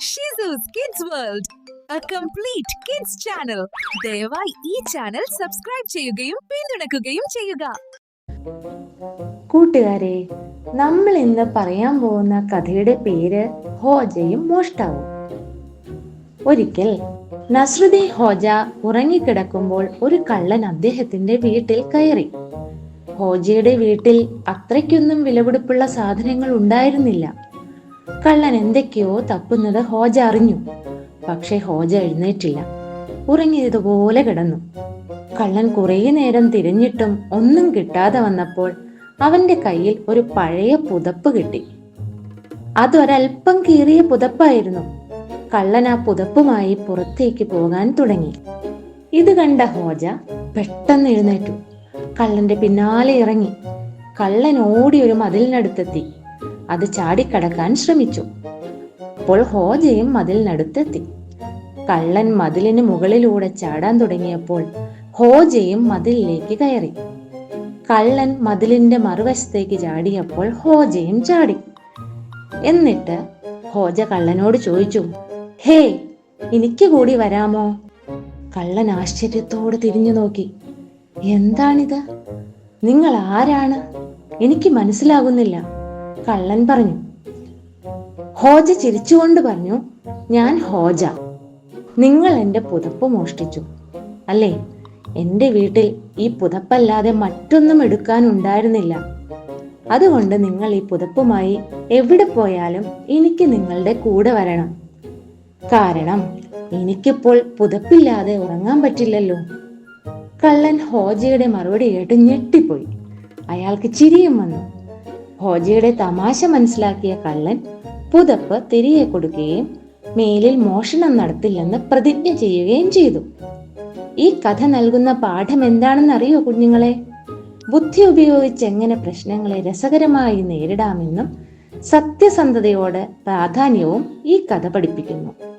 ഷിസൂസ് kids world a complete kids channel ദയവായി ഈ channel subscribe ചെയ്യുകയും പിന്തുണക്കുകയും ചെയ്യുക. കൂട്ടുകാരെ നമ്മൾ ഇന്ന് പറയാൻ പോകുന്ന കഥയുടെ പേര് ഹോജയും മോഷ്ടാവും. ഒരിക്കൽ നസ്രുദ്ദീൻ ഹോജ ഉറങ്ങിക്കിടക്കുമ്പോൾ ഒരു കള്ളൻ അദ്ദേഹത്തിന്റെ വീട്ടിൽ കയറി. ഹോജയുടെ വീട്ടിൽ അത്രയ്ക്കൊന്നും വിലപിടിപ്പുള്ള സാധനങ്ങൾ ഉണ്ടായിരുന്നില്ല. കള്ളൻ എന്തൊക്കെയോ തപ്പുന്നത് ഹോജ അറിഞ്ഞു. പക്ഷെ ഹോജ എഴുന്നേറ്റില്ല. ഉറങ്ങിയതുപോലെ കിടന്നു. കള്ളൻ കുറേ നേരം തിരഞ്ഞിട്ടും ഒന്നും കിട്ടാതെ വന്നപ്പോൾ അവന്റെ കയ്യിൽ ഒരു പഴയ പുതപ്പ് കിട്ടി. അതൊരൽപ്പം കീറിയ പുതപ്പായിരുന്നു. കള്ളൻ ആ പുതപ്പുമായി പുറത്തേക്ക് പോകാൻ തുടങ്ങി. ഇത് കണ്ട ഹോജ പെട്ടെന്ന് എഴുന്നേറ്റു. കള്ളന്റെ പിന്നാലെ ഇറങ്ങി. കള്ളൻ ഓടി ഒരു മതിലിനടുത്തെത്തി. അത് ചാടിക്കടക്കാൻ ശ്രമിച്ചു. അപ്പോൾ ഹോജയും മതിലിനടുത്തെത്തി കള്ളൻ മതിലിന് മുകളിലൂടെ ചാടാൻ തുടങ്ങിയപ്പോൾ ഹോജയും മതിലിലേക്ക് കയറി. കള്ളൻ മതിലിന്റെ മറുവശത്തേക്ക് ചാടിയപ്പോൾ ഹോജയും ചാടി. എന്നിട്ട് ഹോജ കള്ളനോട് ചോദിച്ചു ഹേ എനിക്ക് കൂടി വരാമോ? കള്ളൻ ആശ്ചര്യത്തോടെ തിരിഞ്ഞു നോക്കി. എന്താണിത്? നിങ്ങൾ ആരാണ്? എനിക്ക് മനസ്സിലാകുന്നില്ല. കള്ളൻ പറഞ്ഞു. ഹോജ ചിരിച്ചുകൊണ്ട് പറഞ്ഞു ഞാൻ ഹോജ. നിങ്ങൾ എന്റെ പുതപ്പ് മോഷ്ടിച്ചു. അല്ലേ? എന്റെ വീട്ടിൽ ഈ പുതപ്പല്ലാതെ മറ്റൊന്നും എടുക്കാൻ ഉണ്ടായിരുന്നില്ല. അതുകൊണ്ട് നിങ്ങൾ ഈ പുതപ്പുമായി എവിടെ പോയാലും എനിക്ക് നിങ്ങളുടെ കൂടെ വരണം. കാരണം എനിക്കിപ്പോൾ പുതപ്പില്ലാതെ ഉറങ്ങാൻ പറ്റില്ലല്ലോ. കള്ളൻ ഹോജയുടെ മറുപടി കേട്ട് ഞെട്ടിപ്പോയി. അയാൾക്ക് ചിരിയും വന്നു. ഹോജയുടെ തമാശ മനസ്സിലാക്കിയ കള്ളൻ പുതപ്പ് തിരികെ കൊടുക്കുകയും മേലിൽ മോഷണം നടത്തില്ലെന്ന് പ്രതിജ്ഞ ചെയ്യുകയും ചെയ്തു. ഈ കഥ നൽകുന്ന പാഠം എന്താണെന്ന് അറിയോ കുഞ്ഞുങ്ങളെ? ബുദ്ധി ഉപയോഗിച്ച് എങ്ങനെ പ്രശ്നങ്ങളെ രസകരമായി നേരിടാമെന്നും സത്യസന്ധതയോട് പ്രാധാന്യവും ഈ കഥ പഠിപ്പിക്കുന്നു.